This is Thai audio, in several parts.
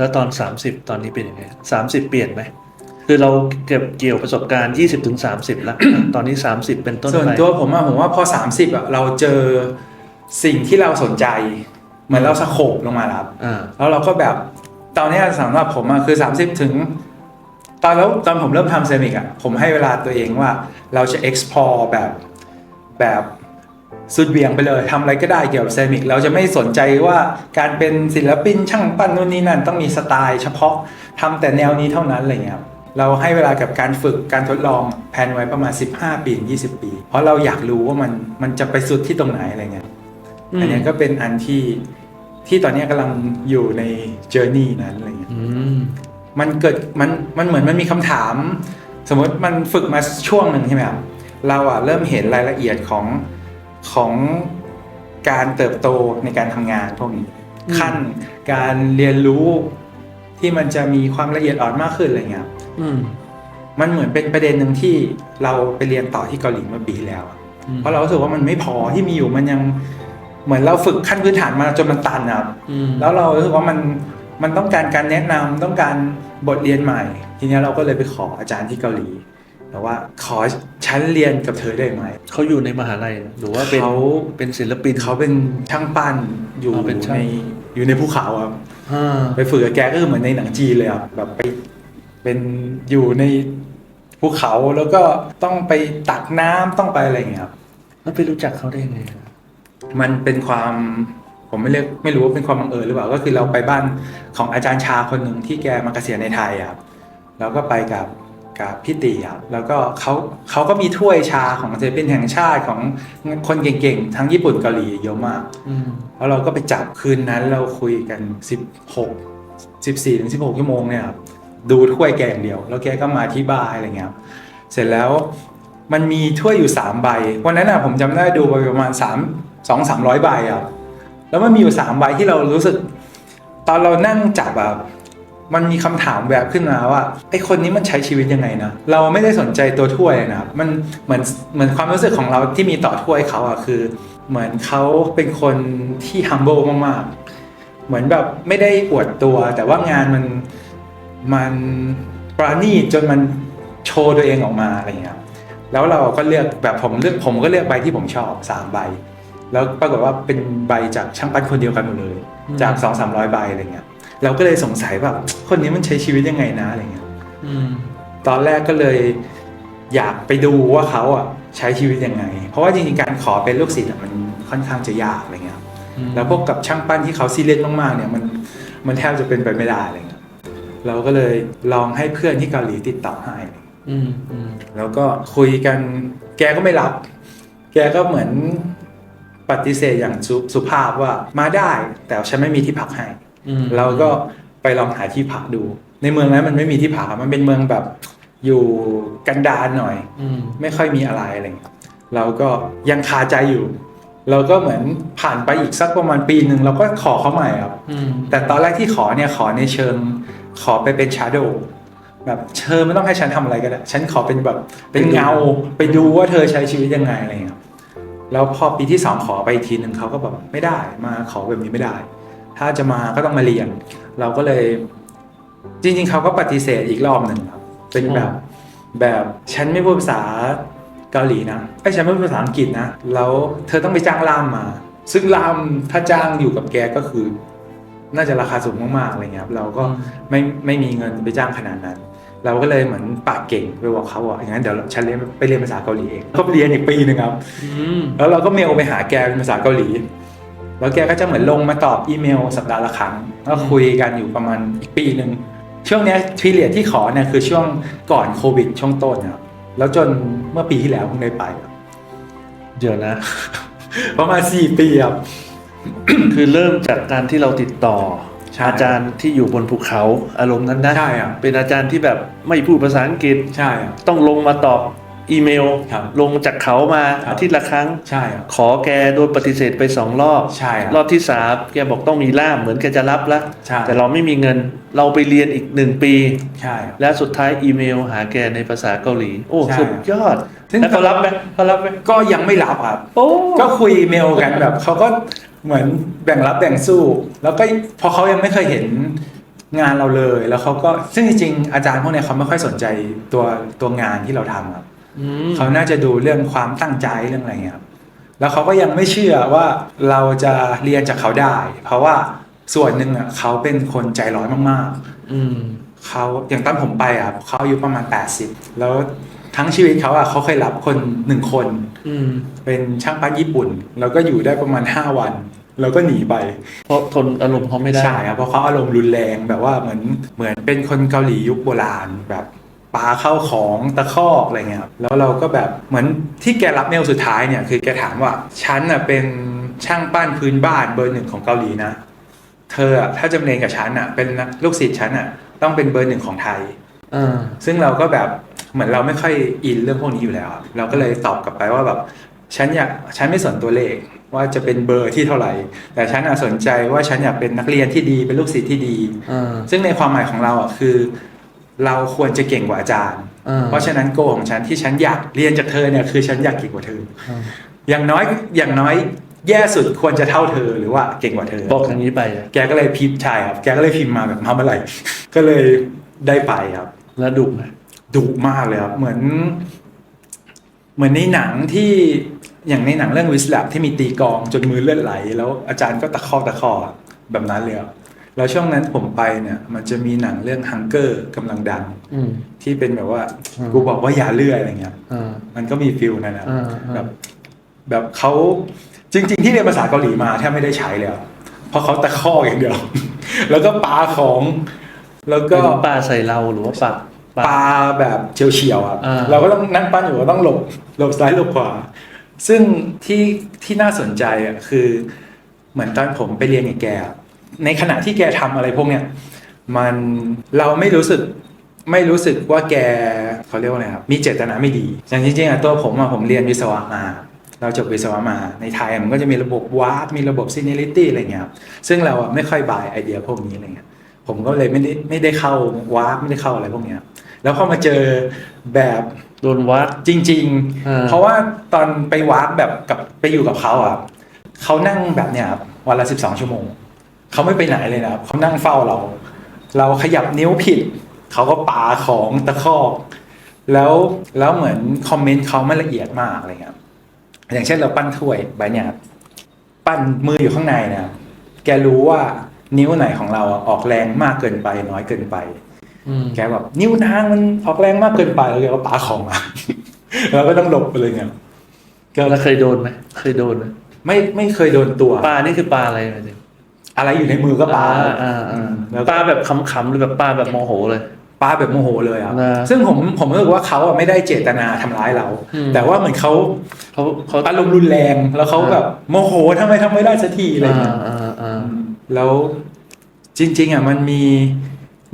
แล้วตอน 30 ตอนนี้เป็นยังไง30เปลี่ยนไหมคือเราเก็บเกี่ยวประสบการณ์ 20ถึง30 แล้ว ตอนนี้ 30 เป็นต้นส่วนไปตัวผมอะผมว่าพอ 30อะเราเจอสิ่งที่เราสนใจ เหมือนเราสโคบลงมาแล้วครับอ่าแล้วเราก็แบบตอนเนี้ยสำหรับผมอะคือ 30 ถึง ตอนแล้วตอนผมเริ่มทำเซรามิกอะผมให้เวลาตัวเองว่าเราจะ explore แบบแบบ สุดเบี่ยงไปเลยทำอะไรก็ได้เกี่ยวกับเซรามิกเราจะไม่สนใจว่าการเป็นศิลปินช่างปั้นนู่นนี่นั่นต้องมีสไตล์เฉพาะทำแต่แนวนี้เท่านั้นอะไรเงี้ยครับเราให้เวลากับการฝึกการทดลองแผนไว้ประมาณ 15 ปี20 ปี เพราะเราอยากรู้ว่ามันมันจะไปสุดที่ตรงไหนอะไรเงี้ยอันนี้ก็เป็นอันที่ที่ตอนนี้กำลังอยู่ในเจอร์นี่นั้นอะไรเงี้ยมมันเกิดมันมันเหมือนมันมีคำถาม สมมติมันฝึกมาช่วงหนึ่งใช่ไหมครับเราอะเริ่มเห็นรายละเอียดของ ของการเติบโตในการทำงานพวกนี้อืมขั้นการเรียนรู้ที่มันจะมีความละเอียดอ่อนมากขึ้นอะไรเงี้ยครับอืมมันเหมือนเป็นประเด็นหนึ่งที่เราไปเรียนต่อที่เกาหลีเมื่อปีที่แล้วอะอืมเพราะเรารู้สึกว่ามันไม่พอที่มีอยู่มันยังเหมือนเราฝึกขั้นพื้นฐานมาจนมันตันนะครับอืมแล้วเรารู้สึกว่ามันมันต้องการการแนะนำต้องการบทเรียนใหม่ ทีเนี้ยเราก็เลยไปขออาจารย์ที่เกาหลี แต่ว่าขอชั้นเรียนกับเธอได้ไหม เขาอยู่ในมหาลัยหรือว่าเป็นเขาเป็นศิลปิน เขาเป็นช่างปั้นอยู่อ๋อเป็นช่าง ในอยู่ในภูเขาครับอ่าไปฝึกกับแกก็คือเหมือนในหนังจีนเลยครับแบบไปเป็นอยู่ในภูเขาแล้วก็ต้องไปตักน้ำต้องไปอะไรอย่างเงี้ยครับ แล้วไปรู้จักเขาได้ยังไงมันเป็นความผมไม่เรียกไม่รู้ว่าเป็นความบังเอิญหรือเปล่าก็คือเราไปบ้านของอาจารย์ชาคนหนึ่งที่แกมาเกษียณในไทยอะครับแล้วก็ไปกับ กับพี่ตีครับแล้วก็เขาเขาก็มีถ้วยชาของศิลปินแห่งชาติของคนเก่งๆ ทั้งญี่ปุ่นเกาหลีเยอะมากอืมแล้วเราก็ไปจับคืนนั้นเราคุยกัน 16 14ถึง16ชั่วโมงเนี่ยครับดูถ้วยแกอย่างเดียว แล้วแกก็มาที่บ้านอะไรเงี้ยครับเสร็จแล้วมันมีถ้วยอยู่3ใบวันนั้นอะผมจำได้ดูไปประมาณ3 2 3 0 0ใบอะแล้วมันมีอยู่3ใบที่เรารู้สึก ตอนเรานั่งจับแบบ มันมีคำถามแวบขึ้นมาว่าไอ้คนนี้มันใช้ชีวิตยังไงนะเราไม่ได้สนใจตัวถ้วยนะครับมันเหมือนเหมือนความรู้สึกของเราที่มีต่อถ้วยเขาอะคือ เหมือนเขาเป็นคนที่ humble มากๆ เหมือนแบบไม่ได้อวดตัว แต่ว่างานมันมันปราณีจนมันโชว์ตัวเองออกมาอะไรอย่างเงี้ยแล้วเราก็เลือกแบบผมเลือกผมก็เลือกใบที่ผมชอบสามใบแล้วปรากฏว่าเป็นใบจากช่างปั้นคนเดียวกันหมดเลย จากสองสามร้อยใบอะไรเงี้ย เราก็เลยสงสัยแบบคนนี้มันใช้ชีวิตยังไงนะอะไรเงี้ยอืมตอนแรกก็เลยอยากไปดูว่าเขาอะใช้ชีวิตยังไง เพราะว่าจริงๆการขอเป็นลูกศิษย์อะมันค่อนข้างจะยากอะไรเงี้ยครับอืมแล้วพวกกับช่างปั้นที่เขาซีเรียสมากๆเนี่ยมันมันแทบจะเป็นไปไม่ได้อะไรเงี้ยเราก็เลยลองให้เพื่อนที่เกาหลีติดต่อให้อืมอืมแล้วก็คุยกันแกก็ไม่รับ แกก็เหมือนปฏิเสธอย่างสุสุภาพว่ามาได้ แต่ฉันไม่มีที่พักให้อืม เราก็ไปลองหาที่พักดู ในเมืองนั้นมันไม่มีที่พักอะมันเป็นเมืองแบบอยู่กันดารหน่อยอืมไม่ค่อยมีอะไรอะไรเงี้ยเราก็ยังคาใจอยู่ เราก็เหมือนผ่านไปอีกสักประมาณปีหนึ่งเราก็ขอเขาใหม่ครับอืมแต่ตอนแรกที่ขอเนี่ยขอในเชิงขอไปเป็นชาโดว์แบบเชิญไม่ต้องให้ฉันทำอะไรก็ได้ ฉันขอเป็นแบบเป็นเงาไปดูว่าเธอใช้ชีวิตยังไงอะไรเงี้ยแล้วพอปีที่สองขอไปอีกทีหนึ่งเขาก็แบบไม่ได้มาขอแบบนี้ไม่ได้ ถ้าจะมาก็ต้องมาเรียน เราก็เลย จริง ๆ เขาก็ปฏิเสธอีกรอบหนึ่งครับ เป็นแบบแบบฉันไม่พูดภาษาเกาหลีนะไอ้ยฉันไม่พูดภาษาอังกฤษนะแล้วเธอต้องไปจ้างล่ามมา ซึ่งล่ามถ้าจ้างอยู่กับแกก็คือ น่าจะราคาสูงมากๆอะไรเงี้ยครับเราก็ไม่ไม่มีเงินไปจ้างขนาดนั้น เราก็เลยเหมือนปากเก่งไปบอกเขาว่าอย่างนั้นเดี๋ยวฉันเรียนไปเรียนภาษาเกาหลีเองก็เรียนอีกปีหนึ่งครับอืมแล้วเราก็เมลไปหาแกเป็นภาษาเกาหลี แล้วแกก็จะเหมือนลงมาตอบอีเมลสัปดาห์ละครั้งก็คุยกันอยู่ประมาณอีกปีหนึ่งช่วงเนี้ทีเรียที่ขอเนี่ยคือช่วงก่อนโควิดช่วงต้นนะครับแล้วจนเมื่อปีที่แล้วเพิ่งได้ไปครับเดี๋ยวนะ ประมาณสี่ปีครับคือเริ่มจากการที่เราติดต่อใช่อาจารย์ที่อยู่บนภูเขาอารมณ์นั้นนะใช่ครับเป็นอาจารย์ที่แบบไม่พูดภาษาอังกฤษใช่ครับต้องลงมาตอบ อีเมล ครับลงจากเขามาครับอาทิตย์ละครั้ง ใช่ครับ ขอแกโดนปฏิเสธไปสองรอบใช่ครับรอบที่สามแกบอกต้องมีล่ามเหมือนแกจะรับแล้วใช่ แต่เราไม่มีเงินเราไปเรียนอีกหนึ่งปี ใช่ครับ แล้วสุดท้ายอีเมลหาแกในภาษาเกาหลี โอ้ ใช่สุดยอด ซึ่ง แล้วเขารับไหมเขารับไหมก็ยังไม่รับครับ โอ้ ก็คุยอีเมลกันแบบเขาก็เหมือนแบ่งรับแบ่งสู้ แล้วก็พอเขายังไม่เคยเห็นงานเราเลย แล้วเขาก็ซึ่งจริงๆอาจารย์พวกเนี้ยเขาไม่ค่อยสนใจตัวตัวงานที่เราทำครับ อืมเขาน่าจะดูเรื่องความตั้งใจเรื่องอะไรเงี้ยครับแล้วเขาก็ยังไม่เชื่อว่าเราจะเรียนจากเขาได้ เพราะว่าส่วนหนึ่งอะเขาเป็นคนใจร้อนมากๆอืมเขาอย่างตอนผมไปอะเขาอายุประมาณ 80 แล้วทั้งชีวิตเขาอะเขาเคยรับคนหนึ่งคน อืมเป็นช่างปั้นญี่ปุ่น แล้วก็อยู่ได้ประมาณ 5 วัน แล้วก็หนีไป เพราะทนอารมณ์เขาไม่ได้ ใช่ครับเพราะเขาอารมณ์รุนแรงแบบว่าเหมือนเหมือนเป็นคนเกาหลียุคโบราณแบบ ปาเข้าของตะคอกอะไรเงี้ยครับแล้วเราก็แบบเหมือนที่แกรับเมลสุดท้ายเนี่ยคือแกถามว่าฉันอะเป็นช่างปั้นพื้นบ้านเบอร์หนึ่งของเกาหลีนะ เธออะถ้าจะมาเรียนกับฉันอะเป็นลูกศิษย์ฉันอะต้องเป็นเบอร์หนึ่งของไทยอ่าซึ่งเราก็แบบเหมือนเราไม่ค่อยอินเรื่องพวกนี้อยู่แล้วอะเราก็เลยตอบกลับไปว่าแบบฉันอยากฉันไม่สนตัวเลขว่าจะเป็นเบอร์ที่เท่าไหร่ แต่ฉันอะสนใจว่าฉันอยากเป็นนักเรียนที่ดีเป็นลูกศิษย์ที่ดีอ่าซึ่งในความหมายของเราอะคือ เราควรจะเก่งกว่าอาจารย์อ่าเพราะฉะนั้นโกของฉันที่ฉันอยากเรียนจากเธอเนี่ยคือฉันอยากเก่งกว่าเธออ่าอย่างน้อยอย่างน้อยแย่สุดควรจะเท่าเธอหรือว่าเก่งกว่าเธอบอกอย่างนี้ไปอะแกก็เลยพิมพ์ใช่ครับแกก็เลยพิมพ์มาแบบมาเมื่อไหร่ก็เลยได้ไปครับ แล้วดุไหมดุมากเลยครับเหมือน เหมือนในหนังที่อย่างในหนังเรื่องวิสลับที่มีตีกลองจนมือเลือดไหล แล้วอาจารย์ก็ตะคอกตะคอกอะแบบนั้นเลยครับ แล้วช่วงนั้นผมไปเนี่ย มันจะมีหนังเรื่องฮังเกอร์กำลังดังอืมที่เป็นแบบว่าอืมกูบอกว่าอย่าเลื่อยอะไรเงี้ยอ่ามันก็มีฟิลนั่นนะอ่าอ่าแบบแบบเขาจริง ๆ ที่เรียนภาษาเกาหลีมาแทบไม่ได้ใช้เลยอะเพราะเขาตะคอกอย่างเดียว แล้วก็ปาของ แล้วก็ก็ปลาใส่เราหรือว่าปลาปลาแบบเฉียวๆอะอ่าเราก็ต้องนั่งปั้นอยู่ก็ต้องหลบหลบซ้ายหลบขวา ซึ่งที่ที่น่าสนใจอะคือ เหมือนตอนผมไปเรียนกับแกอะ ในขณะที่แกทำอะไรพวกเนี้ยมันเราไม่รู้สึกไม่รู้สึกว่าแกเขาเรียกว่าอะไรครับมีเจตนาไม่ดีอย่างจริงๆอะตัวผมอะผมเรียนวิศวะมา เราจบวิศวะมาในไทยอะมันก็จะมีระบบวาร์ปมีระบบซีเนลิตี้อะไรเงี้ยครับซึ่งเราอะไม่ค่อยบายไอเดียพวกนี้อะไรเงี้ยผมก็เลยไม่ได้ไม่ได้เข้าวาร์ปไม่ได้เข้าอะไรพวกเนี้ยแล้วพอมาเจอแบบโดนวัดจริงอ่าๆเพราะว่าตอนไปวาร์ปแบบกับไปอยู่กับเขาอะเขานั่งแบบเนี้ยครับวันละสิบสองชั่วโมง เขาไม่ไปไหนเลยนะครับเขานั่งเฝ้าเรา เราขยับนิ้วผิด เขาก็ปาของตะคอกแล้วแล้วเหมือนคอมเมนต์เขาไม่ละเอียดมากอะไรเงี้ยอย่างเช่นเราปั้นถ้วยใบเนี้ยครับปั้นมืออยู่ข้างในนะครับแกรู้ว่านิ้วไหนของเราอะออกแรงมากเกินไป น้อยเกินไปอืมแกแบบนิ้วนางมันออกแรงมากเกินไปแล้วแกก็ปาของมาเราก็ต้องหลบไปเลยไงก็แล้วเคยโดนไหมเคยโดนไหมไม่ไม่เคยโดนตัวปลานี่คือปลาอะไรหมายถึง อะไรอยู่ในมือก็ปาอ่าอ่าอือ่ามแล้วปลาแบบขำๆหรือแบบปลาแบบโมโหเลยปาแบบโมโหเลยอะนะซึ่งผมผมรู้สึกว่าเขาอะไม่ได้เจตนาทำร้ายเรา อืม แต่ว่าเหมือนเขาเขาเขาอารมณ์รุนแรงแล้วเขาอ่าแบบโมโหทำไมทำไม่ได้สักทีอะไรอ่าเงี้ย อ่าอ่า แล้วจริง ๆอะมันมี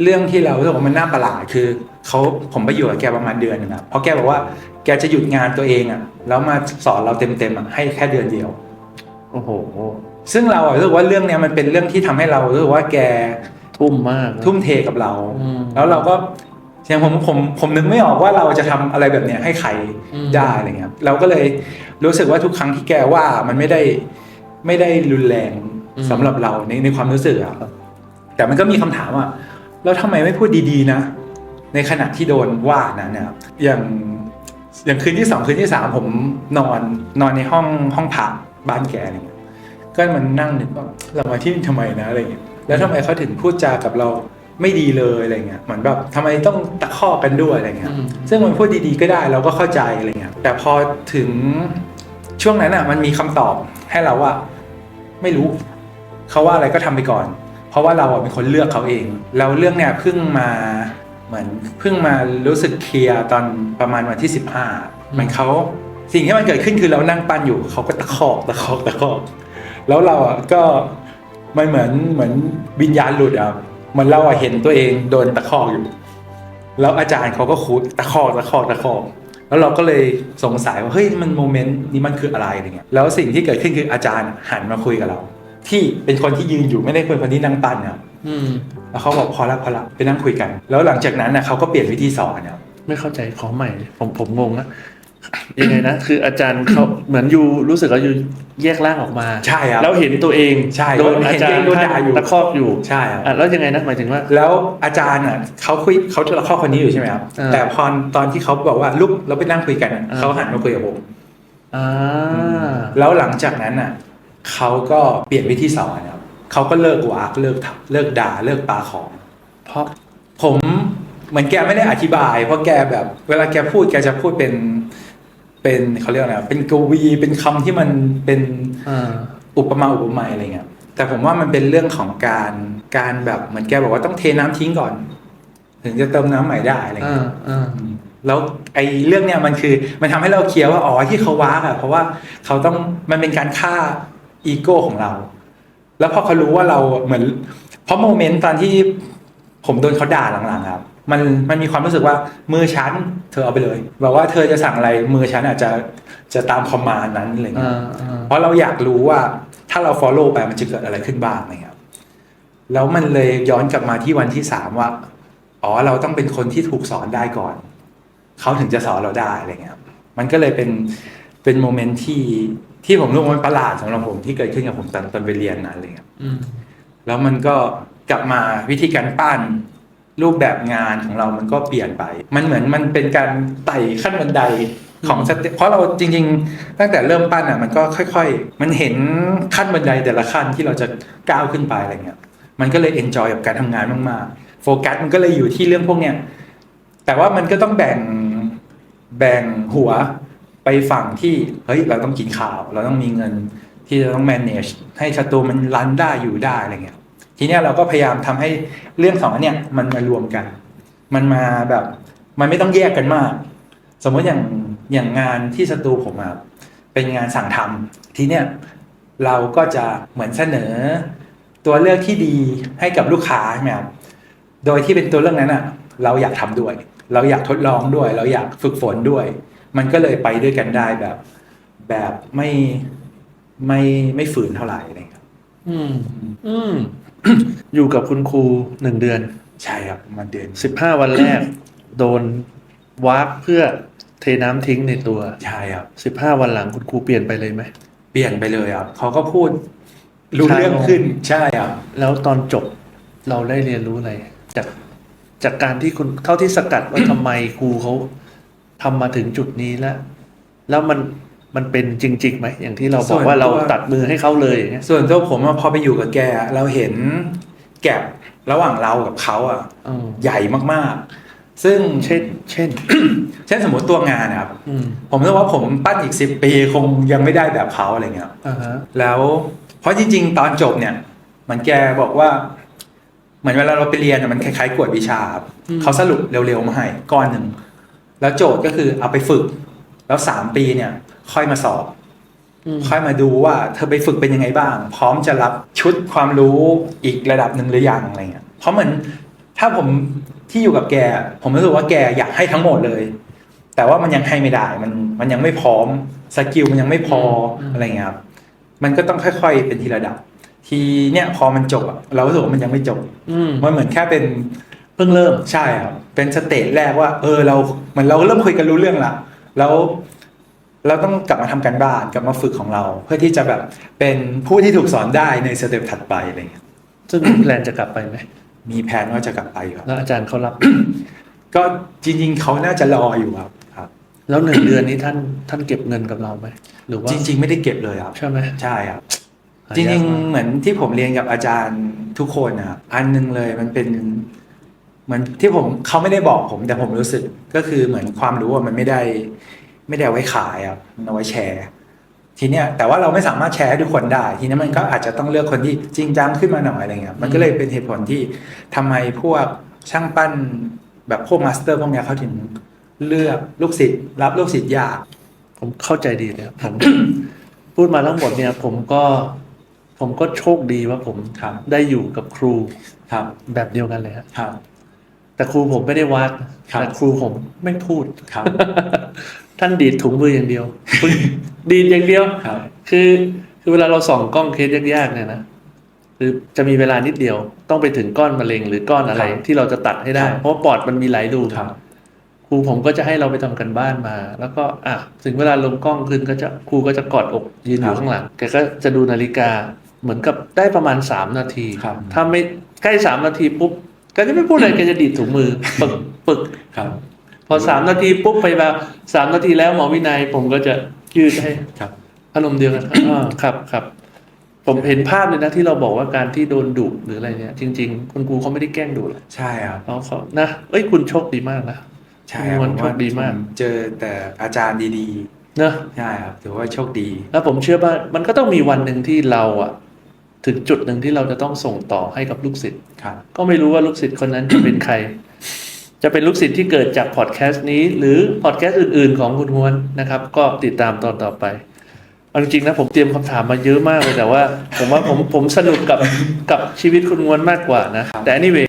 เรื่องที่เรารู้สึกว่ามันน่าประหลาดคือเขาผมไปอยู่กับแกประมาณเดือนหนึงนะเพราะแกบอกว่าแกจะหยุดงานตัวเองอะแล้วมาสอนเราเต็มๆอะให้แค่เดือนเดียว โอ้โห ซึ่งเราอะรู้สึกว่าเรื่องเนี้ยมันเป็นเรื่องที่ทำให้เรารู้สึกว่าแกทุ่มมากนะ ทุ่มเทกับเรา อืมแล้วเราก็อย่างผมผมผมนึกไม่ออกว่าเราจะทำอะไรแบบเนี้ยให้ใครอืม ได้อะไรเงี้ยเราก็เลยรู้สึกว่าทุกครั้งที่แกว่ามันไม่ได้ไม่ได้รุนแรงสำหรับเราในในความรู้สึกอะแต่มันก็มีคำถามว่าแล้วทำไมไม่พูดดีๆนะ ในขณะที่โดนว่านะเนี่ยอย่างอย่างคืนที่สองคืนที่สามผมนอนนอนในห้องห้องพักบ้านแกอะไรเงี้ย ก็มันนั่งนึกว่าเรามาที่นี่ทำไมนะอะไรเงี้ยแล้วทำไมเขาถึงพูดจากับเราไม่ดีเลยอะไรเงี้ยเหมือนแบบทำไมต้องตะคอกกันด้วยอะไรเงี้ยอืมซึ่งมันพูดดีๆก็ได้เราก็เข้าใจอะไรเงี้ยแต่พอถึงช่วงนั้นอะมันมีคำตอบให้เราว่าไม่รู้เขาว่าอะไรก็ทำไปก่อน เพราะว่าเราอะเป็นคนเลือกเขาเองแล้วเรื่องเนี้ยเพิ่งมาเหมือนเพิ่งมารู้สึกเคลียร์ตอนประมาณวันที่สิบห้าเหมือนเขาสิ่งที่มันเกิดขึ้นคือเรานั่งปั้นอยู่เขาก็ตะคอกตะคอกตะคอก แล้วเราอะก็มันเหมือนเหมือนวิญญาณหลุดอะเหมันเราอะเห็นตัวเองโดนตะคอกอยู่ แล้วอาจารย์เขาก็คูดตะคอกตะคอกตะคอกแล้วเราก็เลยสงสัยว่าเฮ้ยมันโมเมนต์นี้มันคืออะไรอะไรเงี้ยแล้วสิ่งที่เกิดขึ้นคืออาจารย์หันมาคุยกับเรา ที่เป็นคนที่ยืนอยู่ไม่ได้เป็นคนที่นั่งปั้นอะอืมแล้วเขาบอกพอละพอละไปนั่งคุยกัน แล้วหลังจากนั้นนะเขาก็เปลี่ยนวิธีสอนอะไม่เข้าใจขอใหม่ ผมผมงงนะ ยังไงนะคืออาจารย์เขาเหมือนอยู่รู้สึกว่าอยู่แยกร่างออกมาใช่ครับแล้วเห็นตัวเองใช่โดนอาจารเห็นย์ตัวเองโดนด่าอยู่ตะคอกอยู่ใช่ครับอะแล้วยังไงนะหมายถึงว่า แล้วอาจารย์อะเขาคุยเขาจะข้อคนนี้อยู่ใช่ไหมครับเออแต่พอตอนที่เขาบอกว่าลุกเราไปนั่งคุยกันอะเออเขาหันมาคุยกับผมอ่าแล้วหลังจากนั้นอะเขาก็เปลี่ยนวิธีสอนครับเขาก็เลิกวากเลิกทับเลิกด่าเลิกปาของ เพราะผมเหมือนแกไม่ได้อธิบาย เพราะแกแบบ เวลาแกพูดแกจะพูดเป็น เป็นเขาเรียกอะไรอะเป็นกวีเป็นคำที่มันเป็นอ่า อุปมาอุปไมยอะไรเงี้ยแต่ผมว่ามันเป็นเรื่องของการการแบบเหมือนแกบอกว่าต้องเทน้ำทิ้งก่อน ถึงจะเติมน้ำใหม่ได้อะไรอ่าเงี้ยอ่า แล้วไอ้เรื่องเนี้ยมันคือมันทำให้เราเคลียร์ว่าอ๋อที่เขาว้ากอะเพราะว่าเขาต้องมันเป็นการฆ่าอีโก้ของเรา แล้วพอเขารู้ว่าเราเหมือน เพราะโมเมนต์ตอนที่ผมโดนเขาด่าหลังๆครับ มันมันมีความรู้สึกว่ามือฉันเธอเอาไปเลยบอกว่าเธอจะสั่งอะไรมือฉันอาจจะจะตามคอมมานด์นั้นอะไรเงี้ยอ่าอ่าเพราะเราอยากรู้ว่าถ้าเรา follow ไปมันจะเกิดอะไรขึ้นบ้างอะไรเงี้ยแล้วมันเลยย้อนกลับมาที่วันที่สามว่าอ๋อเราต้องเป็นคนที่ถูกสอนได้ก่อนเขาถึงจะสอนเราได้อะไรเงี้ยมันก็เลยเป็นเป็นโมเมนต์ที่ที่ผมรู้ว่ามันประหลาดสำหรับผมที่เกิดขึ้นกับผมตอนตอนไปเรียนนะอะไรเงี้ยอืมแล้วมันก็กลับมาวิธีการปั้น รูปแบบงานของเรามันก็เปลี่ยนไป มันเหมือนมันเป็นการไต่ขั้นบันไดของสเต็ปเพราะเราจริง ๆ ตั้งแต่เริ่มปั้นอะมันก็ค่อย ๆ มันเห็นขั้นบันไดแต่ละขั้นที่เราจะก้าวขึ้นไปอะไรเงี้ยมันก็เลยเอนจอยกับการทำงานมากๆโฟกัสมันก็เลยอยู่ที่เรื่องพวกเนี้ยแต่ว่ามันก็ต้องแบ่งแบ่งหัวไปฝั่งที่เฮ้ยเราต้องกินข้าว เราต้องมีเงินที่จะต้อง manage ให้สตูมันรันได้อยู่ได้อะไรเงี้ย ทีเนี้ยเราก็พยายามทำให้เรื่องสองอันเนี้ยมันมารวมกัน มันมาแบบมันไม่ต้องแยกกันมาก สมมติอย่างอย่างงานที่สตูผมอะเป็นงานสั่งทำทีเนี้ยเราก็จะเหมือนเสนอ ตัวเลือกที่ดีให้กับลูกค้าใช่ไหมครับโดยที่เป็นตัวเลือกนั้นอะเราอยากทำด้วย เราอยากทดลองด้วย เราอยากฝึกฝนด้วย มันก็เลยไปด้วยกันได้แบบ แบบไม่ไม่ไม่ฝืนเท่าไหร่อะไรเงี้ยอืม อืม อยู่กับคุณครูหนึ่งเดือน ใช่ครับมันเดือนสิบห้าวันแรก โดนวาร์ปเพื่อเทน้ำทิ้งในตัวใช่ครับสิบห้าวันหลังคุณครูเปลี่ยนไปเลยไหม เปลี่ยนไปเลยครับเขาก็พูด รู้ใช่เรื่องขึ้นใช่ครับ แล้วตอนจบเราได้เรียนรู้อะไร จากจากการที่คุณเท่าที่สกัดว่าทำไมครูเขาทำมาถึงจุดนี้แล้ว แล้วมัน มันเป็นจริงๆไหมอย่างที่เราบอกว่าเราตัดมือให้เขาเลยอย่างเงี้ยส่วนตัวผมอะพอไปอยู่กับแก เราเห็นแกลบระหว่างเรากับเขาอะอืมใหญ่มากๆ ซึ่งเช่น เช่น เช่นสมมติตัวงานนะครับอืมผมรู้ว่าผมปั้นอีกสิบปีคงยังไม่ได้แบบเขาอะไรเงี้ยอ่าฮะแล้วเพราะจริง ๆ ตอนจบเนี่ยเหมือนแกบอกว่า เหมือนเวลาเราไปเรียนอะมันคล้ายๆกวดวิชาครับเขาสรุปเร็วๆมาให้ก้อนหนึ่งแล้วโจทย์ก็คือเอาไปฝึก แล้วสามปีเนี่ย ค่อยมาสอบอืมค่อยมาดูว่าเธอไปฝึกเป็นยังไงบ้าง พร้อมจะรับชุดความรู้อีกระดับหนึ่งหรือยังอะไรเงี้ยเพราะเหมือนถ้าผมที่อยู่กับแก ผมรู้สึกว่าแกอยากให้ทั้งหมดเลย แต่ว่ามันยังให้ไม่ได้มันมันยังไม่พร้อมสกิลมันยังไม่พออะไรเงี้ยครับมันก็ต้องค่อย ๆ เป็นทีละดับ ทีเนี่ยพอมันจบอะเรารู้สึกว่ามันยังไม่จบอืมมันเหมือนแค่เป็นเพิ่งเริ่มใช่ครับเป็นสเตจแรกว่า เออเราเหมือนเราเริ่มคุยกันรู้เรื่องละ แล้วเราต้องกลับมาทำการบ้านกลับมาฝึกของเรา เพื่อที่จะแบบเป็นผู้ที่ถูกสอนได้ในสเต็ปถัดไปอะไรเงี้ยซึ่งมีแพลนจะกลับไปไหมมีแผนว่าจะกลับไปครับแล้วอาจารย์เขารับ ก็จริง ๆเขาน่าจะรออยู่ครับครับ แล้วหนึ่งเดือนนี้ท่านท่านเก็บเงินกับเราไหมหรือว่าจริง ๆ ไม่ได้เก็บเลยครับใช่ไหมใช่ครับหาจยากริงมากๆเหมือนที่ผมเรียนกับอาจารย์ทุกคนนะครับอันหนึงเลยมันเป็น เหมือนที่ผมเขาไม่ได้บอกผม แต่ผมรู้สึกก็คือเหมือนความรู้อะมันไม่ได้ ไม่ได้เอาไว้ขายครับมันเอาไว้แชร์ทีเนี้ยแต่ว่าเราไม่สามารถแชร์ให้ทุกคนได้ ทีนี้มันก็อาจจะต้องเลือกคนที่จริงจังขึ้นมาหน่อยอะไรเงี้ยมันก็เลยเป็นเหตุผลที่ทำไมพวกช่างปั้นแบบพวกมาสเตอร์พวกเนี้ยเขาถึงเลือกลูกศิษย์รับลูกศิษย์ยากผมเข้าใจดีเลยครับผมพูดมาทั้งหมดเนี่ย ผมก็ผมก็โชคดีว่าผมครับได้อยู่กับครูครับแบบเดียวกันเลยครับครับ แต่ครูผมไม่ได้วัดครับแต่ครูผมไม่พูดครับ ท่านดีดถุงมืออย่างเดียว ดีดอย่างเดียวครับ คือคือเวลาเราส่องกล้องเคสยากๆเนี่ยนะคือจะมีเวลานิดเดียวต้องไปถึงก้อนมะเร็งหรือก้อนอะไรครับที่เราจะตัดให้ได้ครับเพราะว่าปอดมันมีหลายรูครับครูผมก็จะให้เราไปทำกันบ้านมา แล้วก็อะถึงเวลาลงกล้องคืนก็จะครูก็จะกอดอกยืนอยู่ข้างหลังแกก็จะดูนาฬิกาเหมือนกับได้ประมาณสามนาทีครับถ้าไม่ใกล้สามนาทีปุ๊บ แกจะไม่พูดอะไรแกจะดีดถุงมือ ปึกปึกครับ พอสามนาทีปุ๊บไปแบบสามนาทีแล้วหมอวินัย ผมก็จะยืดให้ครับอารมณ์เดียวกันอ่าครับครับ ผมเห็นภาพเลยนะที่เราบอกว่าการที่โดนดุหรืออะไรเนี่ย จริง ๆ คุณครูเขาไม่ได้แกล้งดุหรอกใช่ครับเขาเขานะเอ้ยคุณโชคดีมากนะใช่ครับมันผมโชว่าคดีมากผเจอแต่อาจารย์ดีเนอะๆใช่ครับถือว่าโชคดี แล้วผมเชื่อว่ามันก็ต้องมีวันหนึ่งที่เราอะ ถึงจุดหนึ่งที่เราจะต้องส่งต่อให้กับลูกศิษย์ครับก็ไม่รู้ว่าลูกศิษย์คนนั้นจะเป็นใคร จะเป็นลูกศิษย์ที่เกิดจากพอดแคสต์นี้ หรือพอดแคสต์อื่น ๆ ของคุณฮวนนะครับ ก็ติดตามตอนต่อไปเอาจริงๆนะผมเตรียมคำถามมาเยอะมากเลยแต่ว่า ผมว่าผมผมสนุกกับกับชีวิตคุณฮวนมากกว่านะ แต่ anyway